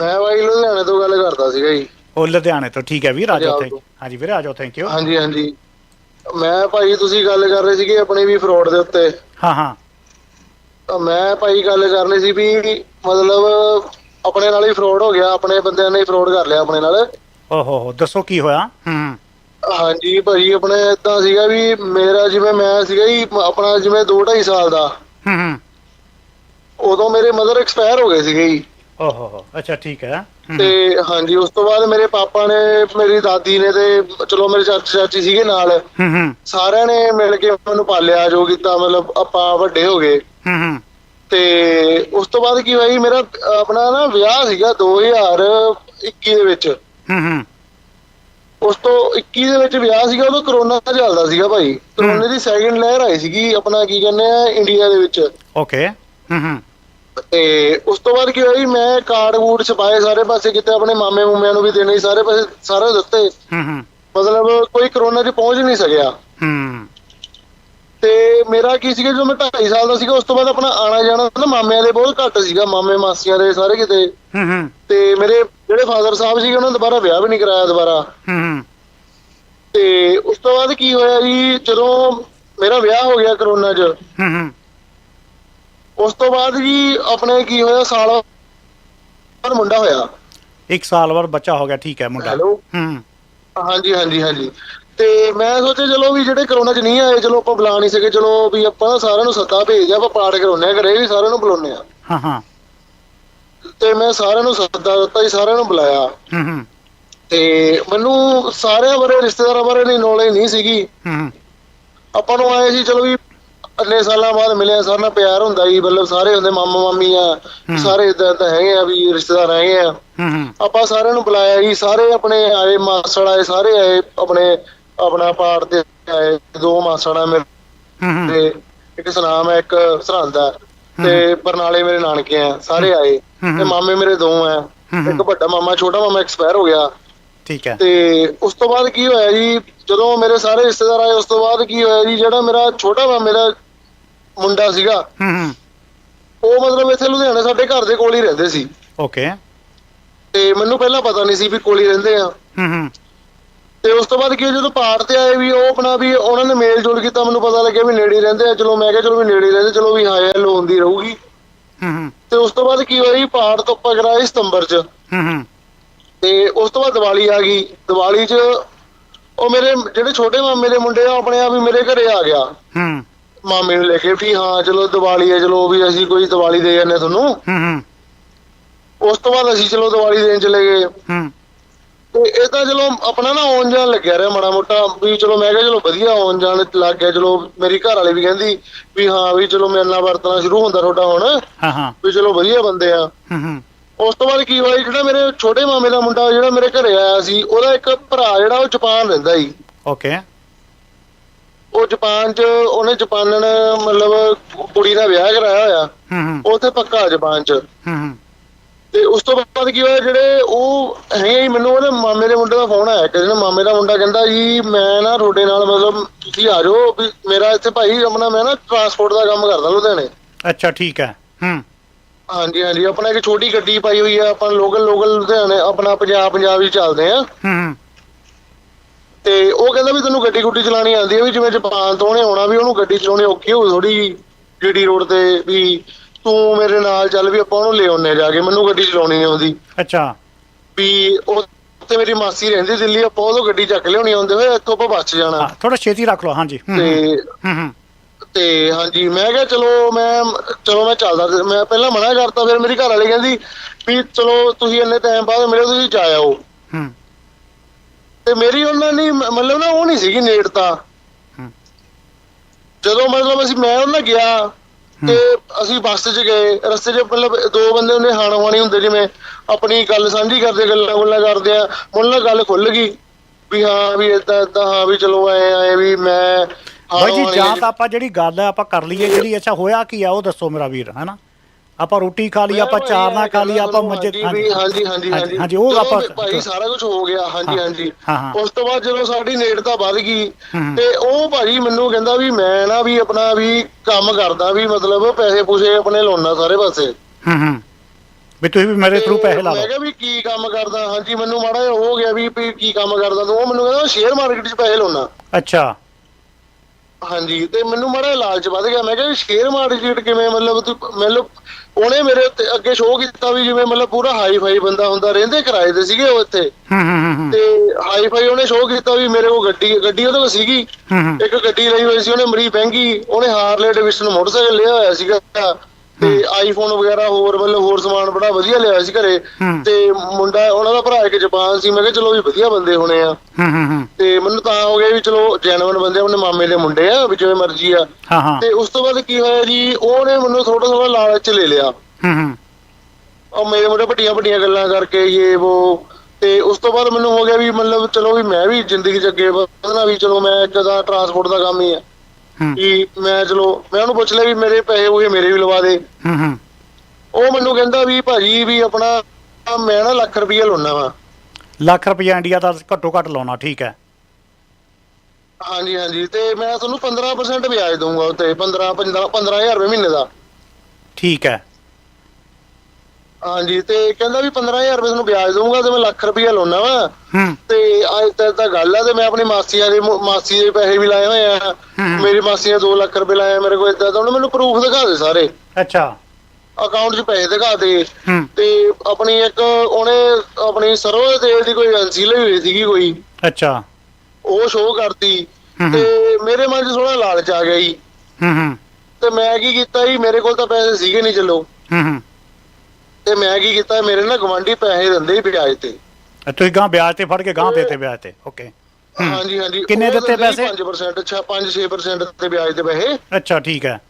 ਮੈਂ ਬਾਈ ਲੁਧਿਆਣੇ ਤੋਂ ਗੱਲ ਕਰਦਾ ਸੀਗਾ ਜੀ। ਉਹ ਲੁਧਿਆਣੇ ਤੋਂ ਠੀਕ ਹੈ ਵੀਰ ਆ ਜਾਓ ਥੈਂਕ। ਹਾਂਜੀ ਵੀਰੇ ਆ ਜਾਓ ਥੈਂਕ ਯੂ ਹਾਂਜੀ ਹਾਂਜੀ। ਮੈਂ ਭਾਈ ਤੁਸੀਂ ਗੱਲ ਕਰ ਰਹੇ ਸੀਗੇ ਆਪਣੇ ਵੀ ਫਰਾਡ ਦੇ ਉੱਤੇ। ਹਾਂ ਹਾਂ। ਤਾਂ ਮੈਂ ਭਾਈ ਗੱਲ ਕਰਨੀ ਸੀ ਵੀ ਮਤਲਬ ਆਪਣੇ ਨਾਲ ਹੀ ਫਰਾਡ ਹੋ ਗਿਆ ਆਪਣੇ ਬੰਦਿਆਂ ਨੇ ਹੀ ਫਰਾਡ ਕਰ ਲਿਆ ਆਪਣੇ ਨਾਲ। ਓਹੋ ਹੋ ਦੱਸੋ ਕੀ ਹੋਇਆ? ਹੂੰ ਹਾਂਜੀ ਭਾਈ ਆਪਣੇ ਇਦਾਂ ਸੀਗਾ ਵੀ ਮੇਰਾ ਜਿਵੇਂ ਮੈਂ ਸੀਗਾ ਜੀ ਆਪਣਾ ਜਿਵੇਂ 2 2.5 ਸਾਲ ਦਾ। ਹੂੰ ਹੂੰ। ਉਦੋਂ ਮੇਰੇ ਮਦਰ ਐਕਸਪਾਇਰ ਹੋ ਗਏ ਸੀਗੇ ਜੀ। ਓਹੋ ਹੋ ਅੱਛਾ ਠੀਕ ਹੈ। ਤੇ ਹਾਂਜੀ ਉਸ ਤੋਂ ਬਾਅਦ ਮੇਰੇ ਪਾਪਾ ਨੇ ਮੇਰੀ ਦਾਦੀ ਨੇ ਤੇ ਚਲੋ ਮੇਰੇ ਚਾਚੀ ਚਾਚੀ ਸੀਗੇ ਨਾਲ। ਹੂੰ ਹੂੰ। ਸਾਰਿਆਂ ਨੇ ਮਿਲ ਕੇ ਮੈਨੂੰ ਪਾਲਿਆ ਜੋ ਕੀਤਾ ਮਤਲਬ ਆਪਾਂ ਵੱਡੇ ਹੋ ਗਏ। ਹੂੰ ਹੂੰ। ਤੇ ਉਸ ਤੋਂ ਬਾਅਦ ਕੀ ਹੋਇਆ ਜੀ ਮੇਰਾ ਆਪਣਾ ਨਾ ਵਿਆਹ ਸੀਗਾ 2021 ਦੇ ਵਿੱਚ। ਹੂੰ ਹੂੰ। ਉਸ ਤੋਂ 21 ਦੇ ਵਿੱਚ ਵਿਆਹ ਸੀਗਾ ਉਦੋਂ ਕਰੋਨਾ ਚੱਲਦਾ ਸੀਗਾ ਭਾਈ। ਕਰੋਨੇ ਦੀ ਸੈਕਿੰਡ ਲਹਿਰ ਆਈ ਸੀਗੀ ਆਪਣਾ ਕੀ ਕਹਿੰਦੇ ਆ ਇੰਡੀਆ ਦੇ ਵਿੱਚ। ਓਕੇ ਹੂੰ ਹੂੰ। ਤੇ ਉਸ ਤੋਂ ਬਾਅਦ ਕੀ ਹੋਇਆ ਜੀ ਮੈਂ ਕਾਰਡ ਵੂਡ ਛਪਾਏ ਸਾਰੇ ਪਾਸੇ ਕਿਤੇ ਆਪਣੇ ਮਾਮੇ ਮੂਮਿਆਂ ਨੂੰ ਵੀ ਦੇਣੇ ਸਾਰੇ ਪਾਸੇ ਸਾਰੇ ਦਿੱਤੇ। ਹੂੰ ਹੂੰ। ਮਤਲਬ ਕੋਈ ਕਰੋਨਾ 'ਚ ਪਹੁੰਚ ਨਹੀਂ ਸਕਿਆ। ਹੂੰ। ਤੇ ਮੇਰਾ ਕੀ ਸੀਗਾ ਜਦੋਂ ਮੈਂ 2.5 ਸਾਲ ਦਾ ਸੀਗਾ ਉਸ ਤੋਂ ਬਾਅਦ ਆਪਣਾ ਆਣਾ ਜਾਣਾ ਨਾ ਮਾਮਿਆਂ ਦੇ ਬਹੁਤ ਘੱਟ ਸੀਗਾ ਮਾਮੇ ਮਾਸੀਆਂ ਦੇ ਸਾਰੇ ਕਿਤੇ। ਹੂੰ ਹੂੰ। ਤੇ ਮੇਰੇ ਜਿਹੜੇ ਫਾਦਰ ਸਾਹਿਬ ਸੀਗੇ ਉਹਨਾਂ ਨੇ ਦੁਬਾਰਾ ਵਿਆਹ ਵੀ ਨਹੀਂ ਕਰਾਇਆ ਦੁਬਾਰਾ। ਹੂੰ ਹੂੰ। ਤੇ ਉਸ ਤੋਂ ਬਾਅਦ ਕੀ ਹੋਇਆ ਜੀ ਜਦੋਂ ਮੇਰਾ ਵਿਆਹ ਹੋ ਗਿਆ ਕਰੋਨਾ 'ਚ ਹੂੰ ਹੂੰ। ਉਸ ਤੋਂ ਬਾਅਦ ਜੀ ਆਪਣੇ ਕੀ ਹੋਇਆ ਸਾਲ ਬਾਅਦ ਮੁੰਡਾ ਹੋਇਆ। ਇੱਕ ਸਾਲ ਬਾਅਦ ਬੱਚਾ ਹੋ ਗਿਆ ਠੀਕ ਹੈ ਮੁੰਡਾ। ਹੈਲੋ ਹੂੰ। ਹਾਂਜੀ ਹਾਂਜੀ ਹਾਂਜੀ। ਤੇ ਮੈਂ ਸੋਚਿਆ ਚਲੋ ਵੀ ਜਿਹੜੇ ਕਰੋਨਾ 'ਚ ਨਹੀਂ ਆਏ ਚਲੋ ਆਪਾਂ ਬੁਲਾ ਨਹੀਂ ਸਕੇ ਚਲੋ ਵੀ ਆਪਾਂ ਸਾਰਿਆਂ ਨੂੰ ਸੱਦਾ ਭੇਜਦੇ ਆਪਾਂ ਪਾਠ ਕਰਾਉਂਦੇ ਆ ਘਰੇ ਵੀ ਸਾਰਿਆਂ ਨੂੰ ਬੁਲਾਉਂਦੇ ਆ। ਹਾਂ ਹਾਂ। ਤੇ ਮੈਂ ਸਾਰਿਆਂ ਨੂੰ ਸੱਦਾ ਦਿੱਤਾ ਜੀ ਸਾਰਿਆਂ ਨੂੰ ਬੁਲਾਇਆ। ਹੂੰ ਹੂੰ। ਤੇ ਮੈਨੂੰ ਸਾਰਿਆਂ ਬਾਰੇ ਰਿਸ਼ਤੇਦਾਰਾਂ ਬਾਰੇ ਨਹੀਂ ਨੌਲੇਜ ਨਹੀਂ ਸੀਗੀ। ਹੂੰ ਹੂੰ। ਆਪਾਂ ਨੂੰ ਆਏ ਸੀ ਚਲੋ ਵੀ ਇੰਨੇ ਸਾਲਾਂ ਬਾਅਦ ਮਿਲਿਆ ਸਾਰਿਆਂ ਨਾਲ ਪਿਆਰ ਹੁੰਦਾ ਜੀ ਮਤਲਬ ਸਾਰੇ ਹੁੰਦੇ ਮਾਮਾ ਮਾਮੀ ਆ ਸਾਰੇ ਇਦਾਂ ਤਾਂ ਹੈਗੇ ਆ ਵੀ ਰਿਸ਼ਤੇਦਾਰ ਹੈਗੇ ਆ। ਆਪਾਂ ਸਾਰਿਆਂ ਨੂੰ ਬੁਲਾਇਆ ਜੀ ਸਾਰੇ ਆਪਣੇ ਆਏ ਮਾਸੜ ਆਏ ਸਾਰੇ ਆਏ ਆਪਣੇ ਆਪਣਾ ਪਾਠ ਤੇ ਆਏ ਦੋ ਮਾਸੜ ਮੇਰੇ ਤੇ ਇੱਕ ਸਨਾਮ ਹੈ ਇੱਕ ਸਰਹੰਦ ਹੈ ਤੇ ਬਰਨਾਲੇ ਮੇਰੇ ਨਾਨਕੇ ਆ ਸਾਰੇ ਆਏ। ਤੇ ਮਾਮੇ ਮੇਰੇ ਦੋ ਆ। ਇੱਕ ਵੱਡਾ ਮਾਮਾ ਛੋਟਾ ਮਾਮਾ ਐਕਸਪਾਇਰ ਹੋ ਗਿਆ। ਠੀਕ ਹੈ। ਤੇ ਉਸ ਤੋਂ ਬਾਅਦ ਕੀ ਹੋਇਆ ਜੀ ਜਦੋਂ ਮੇਰੇ ਸਾਰੇ ਰਿਸ਼ਤੇਦਾਰ ਆਏ ਉਸ ਤੋਂ ਬਾਅਦ ਕੀ ਹੋਇਆ ਜੀ ਜਿਹੜਾ ਮੇਰਾ ਛੋਟਾ ਮਾਮੇ ਦਾ ਮੁੰਡਾ ਸੀਗਾ। ਹੂੰ ਹੂੰ। ਉਹ ਮਤਲਬ ਇੱਥੇ ਲੁਧਿਆਣੇ ਸਾਡੇ ਘਰ ਦੇ ਕੋਲ ਹੀ ਰਹਿੰਦੇ ਸੀ। ਓਕੇ। ਤੇ ਮੈਨੂੰ ਪਹਿਲਾਂ ਪਤਾ ਨਹੀਂ ਸੀ ਵੀ ਕੋਲ ਹੀ ਰਹਿੰਦੇ ਆ। ਹੂੰ ਹੂੰ। ਤੇ ਉਸ ਤੋਂ ਬਾਅਦ ਕੀ ਹੋਇਆ, ਜਦੋਂ ਪਾਠ ਤੇ ਆਏ ਵੀ ਉਹ ਆਪਣਾ ਵੀ ਉਹਨਾਂ ਨੇ ਮੇਲ ਜੋਲ ਕੀਤਾ ਮੈਨੂੰ ਪਤਾ ਲੱਗਿਆ ਵੀ ਨੇੜੇ ਹੀ ਰਹਿੰਦੇ ਆ। ਚਲੋ ਮੈਂ ਕਿਹਾ ਚਲੋ ਵੀ ਨੇੜੇ ਹੀ ਰਹਿੰਦੇ ਚਲੋ ਵੀ ਹਾਏ ਹੈਲੋ ਹੁੰਦੀ ਰਹੂਗੀ। ਹੂੰ ਹੂੰ। ਤੇ ਉਸ ਤੋਂ ਬਾਅਦ ਕੀ ਹੋਇਆ ਜੀ ਤੋਂ ਆਪਾਂ ਕਰਾਏ ਸਤੰਬਰ 'ਚ। ਹੂੰ ਹੂੰ। ਤੇ ਉਸ ਤੋਂ ਬਾਅਦ ਦੀਵਾਲੀ ਆ ਗਈ। ਦੀਵਾਲੀ 'ਚ ਉਹ ਮੇਰੇ ਜਿਹੜੇ ਛੋਟੇ ਮਾਮੇ ਦੇ ਮੁੰਡੇ ਆ ਉਹ ਆਪਣੇ ਆਪ ਹੀ ਮੇਰੇ ਘਰੇ ਆ ਗਿਆ। ਹੂੰ। ਮਾਮੇ ਨੂੰ ਲੈ ਕੇ ਵੀ ਹਾਂ ਚਲੋ ਦੀਵਾਲੀ ਹੈ ਚਲੋ ਵੀ ਅਸੀਂ ਕੋਈ ਦੀਵਾਲੀ ਦੇ ਜਾਂਦੇ ਤੁਹਾਨੂੰ। ਹੂੰ ਹੂੰ। ਉਸ ਤੋਂ ਬਾਅਦ ਅਸੀਂ ਚਲੋ ਦੀਵਾਲੀ ਦੇਣ ਚਲੇ ਗਏ। ਹੂੰ। ਤੇ ਇਹ ਤਾਂ ਚਲੋ ਆਪਣਾ ਨਾ ਆਉਣ ਜਾਣ ਲੱਗਿਆ ਰਿਹਾ ਮਾੜਾ ਮੋਟਾ ਵੀ ਚਲੋ ਮੈਂ ਕਿਹਾ ਚਲੋ ਵਧੀਆ ਆਉਣ ਜਾਣ ਲੱਗ ਗਿਆ ਚਲੋ ਮੇਰੀ ਘਰ ਵਾਲੀ ਵੀ ਕਹਿੰਦੀ ਵੀ ਹਾਂ ਵੀ ਚਲੋ ਮੇਰੇ ਨਾਲ ਵਰਤਣਾ ਸ਼ੁਰੂ ਹੁੰਦਾ ਤੁਹਾਡਾ ਹੁਣ ਹਾਂ ਹਾਂ। ਵੀ ਚਲੋ ਵਧੀਆ ਬੰਦੇ ਆ। ਹੂੰ ਹੂੰ। ਉਸ ਤੋਂ ਬਾਅਦ ਕੀ ਹੋਇਆ ਜਿਹੜਾ ਮੇਰੇ ਛੋਟੇ ਮਾਮੇ ਦਾ ਮੁੰਡਾ ਜਿਹੜਾ ਮੇਰੇ ਘਰੇ ਆਇਆ ਸੀ ਉਹਦਾ ਇੱਕ ਭਰਾ ਜਿਹੜਾ ਉਹ ਜਾਪਾਨ ਰਹਿੰਦਾ ਸੀ। ਓਕੇ। ਉਹ ਜਾਪਾਨ 'ਚ ਉਹਨੇ ਜਾਪਾਨਣ ਮਤਲਬ ਕੁੜੀ ਦਾ ਵਿਆਹ ਕਰਾਇਆ ਹੋਇਆ। ਹੂੰ ਉੱਥੇ ਪੱਕਾ ਜਾਪਾਨ 'ਚ। ਹੂੰ ਹੂੰ। ਤੇ ਉਸ ਤੋਂ ਬਾਅਦ ਕੀ ਹੋਇਆ ਜਿਹੜੇ ਉਹ ਹੈਗੇ ਮੈਨੂੰ ਉਹਦੇ ਮਾਮੇ ਦੇ ਮੁੰਡੇ ਦਾ ਫੋਨ ਆਇਆ। ਕਿ ਜਿਹਨੇ ਮਾਮੇ ਦਾ ਮੁੰਡਾ ਕਹਿੰਦਾ ਜੀ ਮੈਂ ਨਾ ਤੁਹਾਡੇ ਨਾਲ ਮਤਲਬ ਤੁਸੀਂ ਆ ਜਾਓ ਵੀ ਮੇਰਾ ਇੱਥੇ ਭਾਈ ਆਪਣਾ ਮੈਂ ਨਾ ਟਰਾਂਸਪੋਰਟ ਦਾ ਕੰਮ ਕਰਦਾ ਲੁਧਿਆਣੇ। ਅੱਛਾ ਠੀਕ ਹੈ। ਹੂੰ। ਹਾਂਜੀ ਹਾਂਜੀ। ਆਪਣਾ ਇੱਕ ਛੋਟੀ ਗੱਡੀ ਪਾਈ ਹੋਈ ਆ ਆਪਾਂ ਲੋਕਲ ਲੋਕਲ ਲੁਧਿਆਣੇ ਆਪਣਾ ਪੰਜਾਬ ਪੰਜਾਬ ਹੀ ਚੱਲਦੇ ਆ। ਹੂੰ ਹੂੰ। ਤੇ ਉਹ ਕਹਿੰਦਾ ਵੀ ਤੈਨੂੰ ਗੱਡੀ ਗੁੱਡੀ ਚਲਾਣੀ ਆਉਂਦੀ ਹੈ ਵੀ ਜਿਵੇਂ ਜਾਪਾਨ ਤੋਂ ਉਹਨੇ ਆਉਣਾ ਵੀ ਉਹਨੂੰ ਗੱਡੀ ਚਲਾਉਣੀ ਔਖੀ ਹੋਊ ਥੋੜੀ ਜੀਡੀ ਰੋਡ ਤੇ ਵੀ ਤੂੰ ਮੇਰੇ ਨਾਲ ਚੱਲ ਵੀ ਆਪਾਂ ਉਹਨੂੰ ਲੈ ਆਉਨੇ ਜਾ ਕੇ ਮੈਨੂੰ ਗੱਡੀ ਚਲਾਉਣੀ ਨਹੀਂ ਆਉਂਦੀ। ਅੱਛਾ। ਵੀ ਉਹ ਤੇ ਮੇਰੀ ਮਾਸੀ ਰਹਿੰਦੀ ਦਿੱਲੀ ਆਪਾਂ ਉਦੋਂ ਗੱਡੀ ਚੱਕ ਲਿਆਉਣੀ ਆਉਂਦੇ ਹੋਏ ਇੱਥੋਂ ਆਪਾਂ ਬੱਸ 'ਚ ਜਾਣਾ। ਹਾਂ ਥੋੜਾ ਛੇਤੀ ਰੱਖ ਲਓ ਹਾਂਜੀ। ਹੂੰ ਹੂੰ, ਤੇ ਹੂੰ ਹੂੰ। ਤੇ ਹਾਂਜੀ ਮੈਂ ਕਿਹਾ ਚਲੋ ਮੈਂ ਚਲੋ ਮੈਂ ਚੱਲਦਾ ਮੈਂ ਪਹਿਲਾਂ ਮਨਾ ਕਰਤਾ ਫਿਰ ਮੇਰੀ ਘਰ ਵਾਲੀ ਕਹਿੰਦੀ ਵੀ ਚਲੋ ਤੁਸੀਂ ਇੰਨੇ ਟਾਈਮ ਬਾਅਦ ਮਿਲੇ ਤੁਸੀਂ ਜਾ ਆਓ। ਹੂੰ। ਤੇ ਮੇਰੀ ਉਹਨਾਂ ਨੇ ਮਤਲਬ ਨਾ ਉਹ ਨਹੀਂ ਸੀਗੀ ਨੇੜਤਾ। ਜਦੋਂ ਮਤਲਬ ਅਸੀਂ ਮੈਂ ਉਹਨਾਂ ਗਿਆ ਤੇ ਅਸੀਂ ਬੱਸ 'ਚ ਗਏ। ਰਸਤੇ 'ਚ ਮਤਲਬ ਦੋ ਬੰਦੇ ਉਹਨੇ ਹਾਣ ਹਾਣੀ ਹੁੰਦੇ ਜਿਵੇਂ ਆਪਣੀ ਗੱਲ ਸਾਂਝੀ ਕਰਦੇ ਗੱਲਾਂ ਗੁੱਲਾਂ ਕਰਦੇ ਆ। ਨਾਲ ਗੱਲ ਖੁੱਲ ਗਈ ਵੀ ਹਾਂ ਵੀ ਏਦਾਂ ਏਦਾਂ ਹਾਂ ਵੀ ਚਲੋ ਐ ਐ ਵੀ ਮੈਂ ਬਾਈ ਜੀ ਜਾਂ ਤਾਂ ਆਪਾਂ ਜਿਹੜੀ ਗੱਲ ਹੈ ਆਪਾਂ ਕਰ ਲਈਏ ਜਿਹੜੀ ਅੱਛਾ ਹੋਇਆ ਕੀ ਆ ਉਹ ਦੱਸੋ ਮੇਰਾ ਵੀਰ ਹੈਨਾ? ਆਪਾਂ ਰੋਟੀ ਖਾ ਲਈ ਆਪਾਂ ਚਾਰ ਨਾ ਖਾ ਲਈ ਆਪਾਂ ਮੱਜੇ ਹਾਂਜੀ ਹਾਂਜੀ ਹਾਂਜੀ ਹਾਂਜੀ, ਹਾਂਜੀ। ਹਾਂਜੀ, ਉਹ ਆਪਾਂ- ਭਾਈ ਸਾਰਾ ਕੁਝ ਹੋ ਗਿਆ ਹਾਂਜੀ ਹਾਂਜੀ। ਉਸ ਤੋਂ ਬਾਅਦ ਜਦੋਂ ਸਾਡੀ ਨੇੜਤਾ ਵੱਧ ਗਈ। ਤੇ ਉਹ ਭਾਜੀ ਮੈਨੂੰ ਕਹਿੰਦਾ ਵੀ ਮੈਂ ਨਾ ਵੀ ਆਪਣਾ ਵੀ ਕੰਮ ਕਰਦਾ ਵੀ ਮਤਲਬ ਪੈਸੇ ਪੂਸੇ ਆਪਣੇ ਲਾਉਣਾ ਸਾਰੇ ਪਾਸੇ। ਹੂੰ ਹੂੰ। ਵੀ ਤੁਸੀਂ ਵੀ ਮੇਰੇ ਥਰੂ ਪੈਸੇ ਲਾ ਮੈਂ ਲਓ। ਕਿਹਾ ਵੀ ਕੀ ਕੰਮ ਕਰਦਾ ਹਾਂਜੀ ਮੈਨੂੰ ਮਾੜਾ ਹੋ ਗਿਆ ਵੀ ਕੀ ਕੰਮ ਕਰਦਾ ਤੂੰ। ਉਹ ਮੈਨੂੰ ਕਹਿੰਦਾ ਸ਼ੇਅਰ ਮਾਰਕੀਟ 'ਚ ਪੈਸੇ ਲਾਉਣਾ ਅੱਛਾ। ਹਾਂਜੀ ਤੇ ਮੈਨੂੰ ਮਾੜਾ ਲਾਲਚ ਵੱਧ ਗਿਆ। ਮੈਂ ਕਿਹਾ ਸ਼ੇਅਰ ਮਾਰਕੀਟ ਕਿਵੇਂ ਮਤਲਬ ਮਤਲਬ ਉਹਨੇ ਮੇਰੇ ਉੱਤੇ ਅੱਗੇ ਸ਼ੋਅ ਕੀਤਾ ਵੀ ਜਿਵੇਂ ਮਤਲਬ ਪੂਰਾ ਹਾਈ ਫਾਈ ਬੰਦਾ ਹੁੰਦਾ ਰਹਿੰਦੇ ਕਿਰਾਏ ਤੇ ਸੀਗੇ ਉਹ ਇੱਥੇ। ਤੇ ਹਾਈ ਫਾਈ ਉਹਨੇ ਸ਼ੋਅ ਕੀਤਾ ਵੀ ਮੇਰੇ ਕੋਲ ਗੱਡੀ ਗੱਡੀ ਉਹਦੇ ਕੋਲ ਸੀਗੀ। ਇੱਕ ਗੱਡੀ ਲਈ ਹੋਈ ਸੀ ਉਹਨੇ ਮਰੀ ਮਹਿੰਗੀ ਉਹਨੇ ਹਾਰਲੇ ਡੇਵਿਡਸਨ ਮੋਟਰਸਾਈਕਲ ਲਿਆ ਹੋਇਆ ਸੀਗਾ। ਤੇ ਆਈਫੋਨ ਵਗੈਰਾ ਹੋਰ ਮਤਲਬ ਹੋਰ ਸਮਾਨ ਬੜਾ ਵਧੀਆ ਲਿਆ ਸੀ ਘਰੇ। ਤੇ ਮੁੰਡਾ ਉਹਨਾਂ ਦਾ ਭਰਾ ਇੱਕ ਜਾਪਾਨ ਸੀ ਮੈਂ ਕਿਹਾ ਚਲੋ ਵੀ ਵਧੀਆ ਬੰਦੇ ਹੋਣੇ ਆ। ਤੇ ਮੈਨੂੰ ਤਾਂ ਹੋ ਗਿਆ ਵੀ ਚਲੋ ਜੈਨੂਇਨ ਬੰਦੇ ਆਪਣੇ ਮਾਮੇ ਦੇ ਮੁੰਡੇ ਆ ਵੀ ਜਿਵੇਂ ਮਰਜ਼ੀ ਆ। ਤੇ ਉਸ ਤੋਂ ਬਾਅਦ ਕੀ ਹੋਇਆ ਜੀ ਉਹਨੇ ਮੈਨੂੰ ਥੋੜਾ ਥੋੜਾ ਲਾਲਚ ਲੈ ਲਿਆ। ਉਹ ਮੇਰੇ ਮੁੰਡੇ ਵੱਡੀਆਂ ਵੱਡੀਆਂ ਗੱਲਾਂ ਕਰਕੇ ਇਹ ਉਹ ਤੇ ਉਸ ਤੋਂ ਬਾਅਦ ਮੈਨੂੰ ਹੋ ਗਿਆ ਵੀ ਮਤਲਬ ਚਲੋ ਵੀ ਮੈਂ ਵੀ ਜ਼ਿੰਦਗੀ 'ਚ ਅੱਗੇ ਵਧਣਾ ਵੀ ਚਲੋ ਮੈਂ ਜਦਾ ਟਰਾਂਸਪੋਰਟ ਦਾ ਕੰਮ ਹੀ ਆ। ਵੀ ਮੈਂ ਚਲੋ ਮੈਂ ਉਹਨੂੰ ਪੁੱਛ ਲਿਆ ਵੀ ਮੇਰੇ ਪੈਸੇ ਹੋਏ ਮੇਰੇ ਵੀ ਲਵਾ ਦੇ। ਹੂੰ ਹੂੰ। ਉਹ ਮੈਨੂੰ ਕਹਿੰਦਾ ਵੀ ਭਾਜੀ ਵੀ ਆਪਣਾ ਮੈਂ ਨਾ ਲੱਖ ਰੁਪਈਆ ਲਾਉਣਾ ਵਾ। ਲੱਖ ਰੁਪਈਆ ਇੰਡੀਆ ਦਾ ਘੱਟੋ ਘੱਟ ਲਾਉਣਾ ਠੀਕ ਹੈ। ਹਾਂਜੀ ਹਾਂਜੀ ਤੇ ਮੈਂ ਤੁਹਾਨੂੰ 15% ਵਿਆਜ ਦਊਂਗਾ ਉੱਤੇ 15 15 15000 ਰੁਪਏ ਮਹੀਨੇ ਦਾ। ਠੀਕ ਹੈ। ਹਾਂਜੀ ਤੇ ਕਹਿੰਦਾ ਵੀ 15000 ਰੁਪਏ ਤੁਹਾਨੂੰ ਵਿਆਜ ਦਊਂਗਾ ਤੇ ਮੈਂ ਲੱਖ ਰੁਪਈਆ ਲਾਉਣਾ ਵਾ। ਹੂੰ। ਤੇ ਅੱਜ ਤੱਕ ਤਾਂ ਗੱਲ ਆ ਤੇ ਮੈਂ ਆਪਣੀ ਮਾਸੀ ਦੇ ਮਾਸੀ ਦੇ ਪੈਸੇ ਵੀ ਲਾਏ ਹੋਏ ਆ। ਮੇਰੀ ਮਾਸੀ ਨੇ 2 ਲੱਖ ਰੁਪਏ ਲਾਏ ਆ ਮੇਰੇ ਕੋਲ ਇਦਾਂ ਤਾਂ ਉਹਨੇ ਮੈਨੂੰ ਪ੍ਰੂਫ ਦਿਖਾ ਦੇ ਸਾਰੇ। ਅੱਛਾ। ਅਕਾਊਂਟ 'ਚ ਪੈਸੇ ਦਿਖਾ ਦੇ। ਤੇ ਆਪਣੀ ਇੱਕ ਉਹਨੇ ਆਪਣੀ ਸਰੋਂ ਦੇ ਤੇਲ ਦੀ ਕੋਈ ਏਜੰਸੀ ਲਈ ਹੋਈ ਸੀਗੀ ਕੋਈ। ਅੱਛਾ। ਉਹ ਸ਼ੋਅ ਕਰਤੀ। ਤੇ ਮੇਰੇ ਮਨ 'ਚ ਥੋੜਾ ਲਾਲਚ ਆ ਗਿਆ ਜੀ। ਹੂੰ ਹੂੰ। ਤੇ ਮੈਂ ਕੀ ਕੀਤਾ ਜੀ ਮੇਰੇ ਕੋਲ ਤਾਂ ਪੈਸੇ ਸੀਗੇ ਨਹੀਂ ਚਲੋ। ਹੂੰ ਹੂੰ। ਤੇ ਮੈਂ ਕੀ ਕੀਤਾ ਮੇਰੇ ਨਾਲ ਗਵਾਂਢੀ ਪੈਸੇ ਦਿੰਦੇ ਹੀ ਵਿਆਜ ਤੇ। ਅ, ਤੁਸੀਂ ਗਾਂ ਵਿਆਜ ਤੇ ਫੜ ਕੇ ਗਾਂ ਦੇਤੇ ਵਿਆਜ ਤੇ ਓਕੇ। ਹਾਂਜੀ ਹਾਂਜੀ। ਕਿੰਨੇ ਦਿੱਤੇ ਪੈਸੇ? 5% ਅੱਛਾ 5-6% ਤੇ ਵਿਆਜ ਤੇ ਪੈਸੇ। ਅੱਛਾ ਠੀਕ ਹੈ।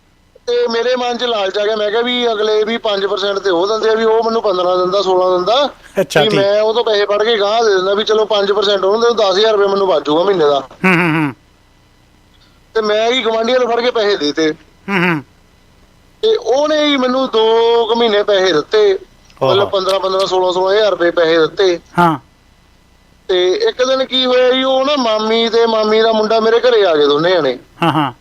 ਤੇ ਮੇਰੇ ਮਨ 'ਚ ਲਾਲਚ ਆ ਗਿਆ ਮੈਂ ਕਿਹਾ ਵੀ ਅਗਲੇ ਵੀ 5% ਤੇ ਉਹ ਦਿੰਦੇ ਆ ਵੀ ਉਹ ਮੈਨੂੰ 15 ਦਿੰਦਾ 16 ਦਿੰਦਾ ਅੱਛਾ ਵੀ ਠੀਕ। ਮੈਂ ਉਹ ਤੋਂ ਪੈਸੇ ਫੜ ਕੇ ਗਾਹ ਦੇ ਦਿੰਦਾ ਵੀ ਚਲੋ 5% ਉਹਨੂੰ ਦੇ 10000 ਰੁਪਏ ਮੈਨੂੰ ਬਚੂਗਾ ਮਹੀਨੇ ਦਾ। ਹੂੰ ਹੂੰ ਹੂੰ। ਤੇ ਮੈਂ ਹੀ ਗਵਾਂਢੀਆਂ ਨੂੰ ਫੜ ਕੇ ਪੈਸੇ ਦੇਤੇ। ਹੂੰ ਹੂੰ। ਤੇ ਉਹਨੇ ਹੀ ਮੈਨੂੰ 2 ਕੁ ਮਹੀਨੇ ਪੈਸੇ ਦਿੱਤੇ। ਮਤਲਬ 15 15 16 16000 ਰੁਪਏ ਪੈਸੇ ਦਿੱਤੇ। ਹਾਂ। ਤੇ ਇੱਕ ਦਿਨ ਕੀ ਹੋਇਆ ਜੀ ਉਹ ਨਾ ਮਾਮੀ ਤੇ ਮਾਮੀ ਦਾ ਮੁੰਡਾ ਮੇਰੇ ਘਰੇ ਆ ਗਏ ਦੋਨੇ ਜਣੇ। ਹਾਂ ਹਾਂ।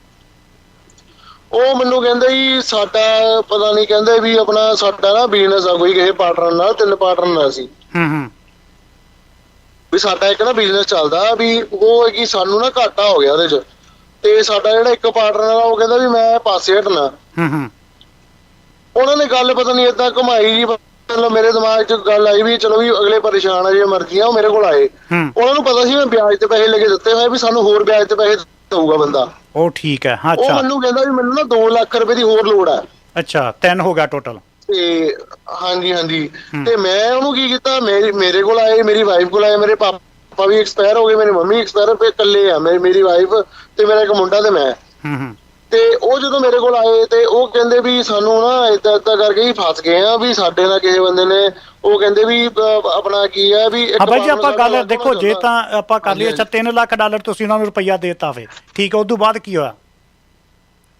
ਉਹ ਮੈਨੂੰ ਕਹਿੰਦੇ ਜੀ ਸਾਡਾ ਪਤਾ ਨਹੀਂ ਕਹਿੰਦੇ ਵੀ ਆਪਣਾ ਸਾਡਾ ਨਾ ਬਿਜ਼ਨਸ ਆ ਕੋਈ ਕਿਸੇ ਪਾਰਟਨਰ ਨਾਲ ਤਿੰਨ ਪਾਰਟਨਰ ਨਾਲ ਸੀ। ਹੂੰ ਹੂੰ। ਵੀ ਸਾਡਾ ਇੱਕ ਨਾ ਬਿਜ਼ਨਸ ਚੱਲਦਾ ਵੀ ਉਹ ਹੈ ਕਿ ਸਾਨੂੰ ਨਾ ਘਾਟਾ ਹੋ ਗਿਆ ਉਹਦੇ 'ਚ। ਤੇ ਸਾਡਾ ਜਿਹੜਾ ਇੱਕ ਪਾਰਟਨਰ ਆ ਉਹ ਕਹਿੰਦਾ ਵੀ ਮੈਂ ਪਾਸੇ ਹਟਣਾ। ਹੂੰ ਹੂੰ। ਉਹਨਾਂ ਨੇ ਗੱਲ ਪਤਾ ਨਹੀਂ ਇਦਾਂ ਘੁਮਾਈ ਜੀ ਮਤਲਬ ਮੇਰੇ ਦਿਮਾਗ 'ਚ ਗੱਲ ਆਈ ਵੀ ਚਲੋ ਵੀ ਅਗਲੇ ਪਰੇਸ਼ਾਨ ਆ ਜੇ ਮਰਜ਼ੀ ਆ ਉਹ ਮੇਰੇ ਕੋਲ ਆਏ। ਹੂੰ। ਉਹਨਾਂ ਨੂੰ ਪਤਾ ਸੀ ਮੈਂ ਵਿਆਜ ਤੇ ਪੈਸੇ ਲੈ ਕੇ ਦਿੱਤੇ ਹੋਏ ਵੀ ਸਾਨੂੰ ਹੋਰ ਵਿਆਜ ਤੇ ਪੈਸੇ ਦਊਗਾ ਬੰਦਾ। ਉਹ ਠੀਕ ਹੈ ਹਾਂ ਉਹ ਅੱਛਾ। ਮੈਨੂੰ ਕਹਿੰਦਾ ਵੀ ਮੈਨੂੰ ਨਾ 2 ਲੱਖ ਰੁਪਏ ਦੀ ਹੋਰ ਲੋੜ ਆ। ਅੱਛਾ ਤਿੰਨ ਹੋ ਗਿਆ ਟੋਟਲ ਤੇ ਹਾਂਜੀ ਹਾਂਜੀ। ਹੂੰ। ਤੇ ਮੈਂ ਉਹਨੂੰ ਕੀ ਕੀਤਾ ਮੇਰੇ ਮੇਰੇ ਕੋਲ ਆਏ ਮੇਰੀ ਵਾਈਫ ਕੋਲ ਆਏ ਮੇਰੇ ਪਾਪਾ ਵੀ ਐਕਸਪਾਇਰ ਹੋ ਗਏ ਮੇਰੀ ਮੰਮੀ ਐਕਸਪਾਇਰ ਪੇ ਇਕੱਲੇ ਆ ਮੇਰੀ ਮੇਰੀ ਵਾਈਫ ਤੇ ਮੇਰਾ ਇੱਕ ਮੁੰਡਾ ਤੇ ਮੈਂ। ਹੂੰ ਹੂੰ। ਤੇ ਉਹ ਜਦੋਂ ਮੇਰੇ ਕੋਲ ਆਏ ਤੇ ਉਹ ਕਹਿੰਦੇ ਵੀ ਸਾਨੂੰ ਨਾ ਏਦਾਂ ਏਦਾਂ ਕਰਕੇ ਹੀ ਫਸ ਗਏ ਆ ਵੀ ਸਾਡੇ ਨਾਲ ਕਿਸੇ ਬੰਦੇ ਨੇ ਉਹ ਕਹਿੰਦੇ ਵੀ ਆਪਣਾ ਕੀ ਆ ਵੀ ਇੱਕ ਬਾਈ ਜੀ ਆਪਾਂ ਗੱਲ ਦੇਖੋ ਜੇ। ਤਾਂ ਆਪਾਂ ਕਰ ਲਈ ਅੱਛਾ 3 ਲੱਖ ਡਾਲਰ ਤੁਸੀਂ ਉਹਨਾਂ ਨੂੰ ਰੁਪਈਆ ਦੇਤਾ ਫੇ ਠੀਕ ਹੈ ਉਸ ਤੋਂ ਬਾਅਦ ਕੀ ਹੋਇਆ?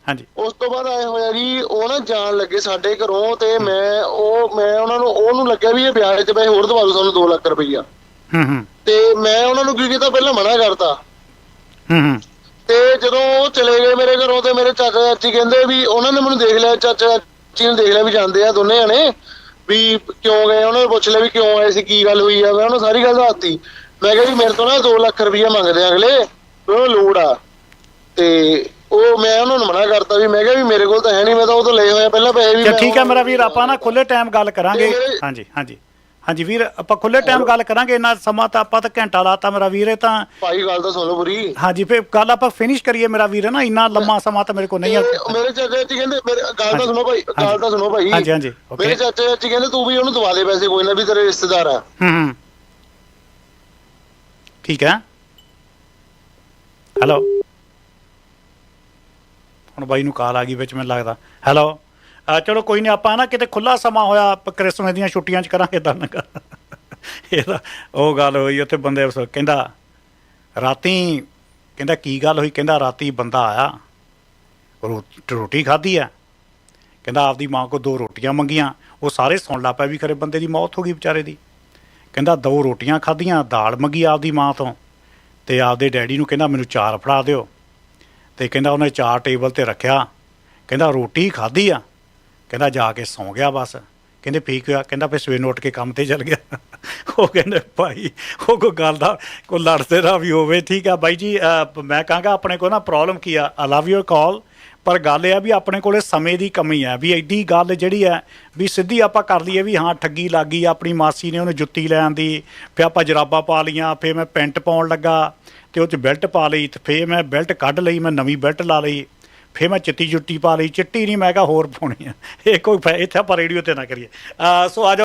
ਹਾਂਜੀ। ਉਸ ਤੋਂ ਬਾਅਦ ਆਏ ਹੋਇਆ ਜੀ ਉਹ ਨਾ ਜਾਣ ਲੱਗੇ ਸਾਡੇ ਘਰੋਂ ਤੇ ਮੈਂ ਉਹ ਮੈਂ ਉਹਨਾਂ ਨੂੰ ਉਹਨੂੰ ਲੱਗਿਆ ਵੀ ਇਹ ਵਿਆਜ ਤੇ ਪੈਸੇ ਹੋਰ ਦਵਾ ਦਿਓ ਸਾਨੂੰ 2 ਲੱਖ ਰੁਪਈਆ। ਹੂੰ ਹੂੰ। ਤੇ ਮੈਂ ਉਹਨਾਂ ਨੂੰ ਕੀ ਕੀਤਾ? ਪਹਿਲਾਂ ਮਨਾ ਕਰਤਾ। ਹੂੰ ਹੂੰ। ਤੇ ਜਦੋਂ ਉਹ ਚਲੇ ਗਏ ਮੇਰੇ ਘਰੋਂ ਤੇ ਮੇਰੇ ਚਾਚਾ ਚਾਚੀ ਕਹਿੰਦੇ ਵੀ ਉਹਨਾਂ ਨੇ ਮੈਨੂੰ ਦੇਖ ਲਿਆ ਚਾਚਾ ਚਾਚੀ ਨੂੰ ਦੇਖ ਲਿਆ ਵੀ ਜਾਂਦੇ ਆ ਦੋਨੇ ਜਣੇ ਵੀ ਕਿਉਂ ਗਏ ਉਹਨਾਂ ਨੂੰ ਪੁੱਛ ਲਿਆ ਵੀ ਕਿਉਂ ਆਏ ਸੀ ਕੀ ਗੱਲ ਹੋਈ ਆ ਮੈਂ ਉਹਨੂੰ ਸਾਰੀ ਗੱਲ ਦੱਸਤੀ। ਮੈਂ ਕਿਹਾ ਜੀ ਮੇਰੇ ਤੋਂ ਨਾ 2 ਲੱਖ ਰੁਪਈਆ ਮੰਗਦੇ ਆ ਅਗਲੇ ਵੀ ਉਹਨੂੰ ਲੋੜ ਆ। ਤੇ ਉਹ ਮੈਂ ਉਹਨਾਂ ਨੂੰ ਮਨਾ ਕਰਤਾ ਵੀ ਮੈਂ ਕਿਹਾ ਵੀ ਮੇਰੇ ਕੋਲ ਤਾਂ ਹੈ ਨਹੀਂ ਮੈਂ ਤਾਂ ਉਹ ਤੋਂ ਲਏ ਹੋਏ ਆ ਪਹਿਲਾਂ ਪੈਸੇ ਵੀ ਠੀਕ ਹੈ ਮੇਰਾ ਵੀਰ ਆਪਾਂ ਨਾ ਖੁੱਲੇ ਟਾਈਮ ਗੱਲ ਕਰਾਂਗੇ। ਹਾਂਜੀ ਹਾਂਜੀ। ਹਾਂਜੀ ਵੀਰ ਆਪਾਂ ਖੁੱਲੇ ਟਾਈਮ ਗੱਲ ਕਰਾਂਗੇ ਇੰਨਾ ਸਮਾਂ ਤਾਂ ਆਪਾਂ ਤਾਂ ਘੰਟਾ ਲਾਤਾ ਮੇਰਾ ਵੀਰ ਇਹ ਤਾਂ ਭਾਈ ਗੱਲ ਤਾਂ ਸੁਣ ਪੂਰੀ। ਹਾਂਜੀ ਫੇ ਗੱਲ ਆਪਾਂ ਫਿਨਿਸ਼ ਕਰੀਏ ਮੇਰਾ ਵੀਰ ਨਾ ਇੰਨਾ ਲੰਮਾ ਸਮਾਂ ਤਾਂ ਮੇਰੇ ਕੋਲ ਨਹੀਂ ਤੇ ਮੇਰੇ ਚਾਚਾ ਚਾਚੀ ਕਹਿੰਦੇ ਮੇਰੇ ਗੱਲ ਤਾਂ ਸੁਣੋ ਭਾਈ ਗੱਲ ਤਾਂ ਸੁਣੋ ਭਾਈ। ਹਾਂਜੀ, ਹਾਂਜੀ, okay। ਮੇਰੇ ਚਾਚਾ ਚਾਚੀ ਕਹਿੰਦੇ ਤੂੰ ਵੀ ਉਹਨੂੰ ਦਵਾ ਦੇ ਪੈਸੇ ਕੋਈ ਨਾ ਵੀ ਤੇਰੇ ਰਿਸ਼ਤੇਦਾਰ ਆ। ਹੂੰ ਹੂੰ। ਠੀਕ ਹੈ। ਹੈਲੋ ਹੁਣ ਬਾਈ ਨੂੰ ਕਾਲ ਆ ਗਈ ਵਿੱਚ ਮੈਨੂੰ ਲੱਗਦਾ। ਹੈਲੋ ਚਲੋ ਕੋਈ ਨਹੀਂ, ਆਪਾਂ ਨਾ ਕਿਤੇ ਖੁੱਲਾ ਸਮਾਂ ਹੋਇਆ ਆਪਾਂ ਕ੍ਰਿਸਮਸ ਦੀਆਂ ਛੁੱਟੀਆਂ 'ਚ ਕਰਾਂਗੇ ਤਾਂ ਇਹਦਾ ਉਹ ਗੱਲ ਹੋਈ, ਉੱਥੇ ਬੰਦੇ ਕਹਿੰਦਾ, ਰਾਤੀ ਕਹਿੰਦਾ, ਕੀ ਗੱਲ ਹੋਈ? ਕਹਿੰਦਾ, ਰਾਤੀ ਬੰਦਾ ਆਇਆ ਰੋ- ਰੋਟੀ ਖਾਧੀ ਆ। ਕਹਿੰਦਾ, ਆਪਦੀ ਮਾਂ ਕੋ ਦੋ ਰੋਟੀਆਂ ਮੰਗੀਆਂ, ਉਹ ਸਾਰੇ ਸੁਣ ਲਾ ਪਿਆ ਵੀ ਖਰੇ ਬੰਦੇ ਦੀ ਮੌਤ ਹੋ ਗਈ ਵਿਚਾਰੇ ਦੀ। ਕਹਿੰਦਾ, ਦੋ ਰੋਟੀਆਂ ਖਾਧੀਆਂ, ਦਾਲ ਮੰਗੀ ਆਪਦੀ ਮਾਂ ਤੋਂ ਤੇ ਆਪਦੇ ਡੈਡੀ ਨੂੰ ਕਹਿੰਦਾ, ਮੈਨੂੰ ਚਾਰ ਫੜਾ ਦਿਓ। ਤੇ ਕਹਿੰਦਾ, ਉਹਨੇ ਚਾਰ ਟੇਬਲ ਤੇ ਰੱਖਿਆ। ਕਹਿੰਦਾ, ਰੋਟੀ ਖਾਧੀ ਆ। ਕਹਿੰਦਾ ਜਾ ਕੇ ਸੌਂ ਗਿਆ ਬਸ। ਕਹਿੰਦੇ ਠੀਕ ਆ ਕਹਿੰਦਾ ਫਿਰ ਸਵੇਰ ਨੂੰ ਉੱਠ ਕੇ ਕੰਮ ਤੇ ਚੱਲ ਗਿਆ। ਉਹ ਕਹਿੰਦੇ ਭਾਈ, ਉਹ ਕੋਈ ਗੱਲ ਦਾ, ਕੋਈ ਲੜਦੇ ਦਾ ਵੀ ਹੋਵੇ। ਠੀਕ ਆ ਬਾਈ ਜੀ ਮੈਂ ਕਹਾਂਗਾ ਆਪਣੇ ਕੋਲ ਨਾ ਪ੍ਰੋਬਲਮ ਕੀ ਆ? ਆਈ ਲਵ ਯੂਰ ਕਾਲ ਪਰ ਗੱਲ ਇਹ ਆ ਵੀ ਆਪਣੇ ਕੋਲੇ ਸਮੇਂ ਦੀ ਕਮੀ ਆ। ਵੀ ਐਡੀ ਗੱਲ ਜਿਹੜੀ ਆ, ਵੀ ਸਿੱਧੀ ਆਪਾਂ ਕਰ ਲਈਏ ਵੀ ਹਾਂ, ਠੱਗੀ ਲੱਗ ਗਈ ਆਪਣੀ ਮਾਸੀ ਨੇ ਉਹਨੂੰ ਜੁੱਤੀ ਲੈਣ ਦੀ। ਫਿਰ ਆਪਾਂ ਜਰਾਬਾਂ ਪਾ ਲੀਆਂ ਫਿਰ ਮੈਂ ਪੈਂਟ ਪਾਉਣ ਲੱਗਾ। ਤੇ ਉਹ 'ਚ ਬੈਲਟ ਪਾ ਲਈ ਤੇ ਫਿਰ ਮੈਂ ਬੈਲਟ ਕੱਢ ਲਈ, ਮੈਂ ਨਵੀਂ ਬੈਲਟ ਲਾ ਲਈ। ਫਿਰ ਮੈਂ ਚਿੱਟੀ ਜੁੱਤੀ ਪਾ ਲਈ, ਚਿੱਟੀ ਨਹੀਂ, ਮੈਂ ਕਿਹਾ ਹੋਰ ਪਾਉਣੀ ਆ। ਇਹ ਕੋਈ ਫਾਇ- ਇੱਥੇ ਆਪਾਂ ਰੇਡੀਓ ਤੇ ਨਾ ਕਰੀਏ। ਅਹ ਸੋ ਆ ਜਾਓ।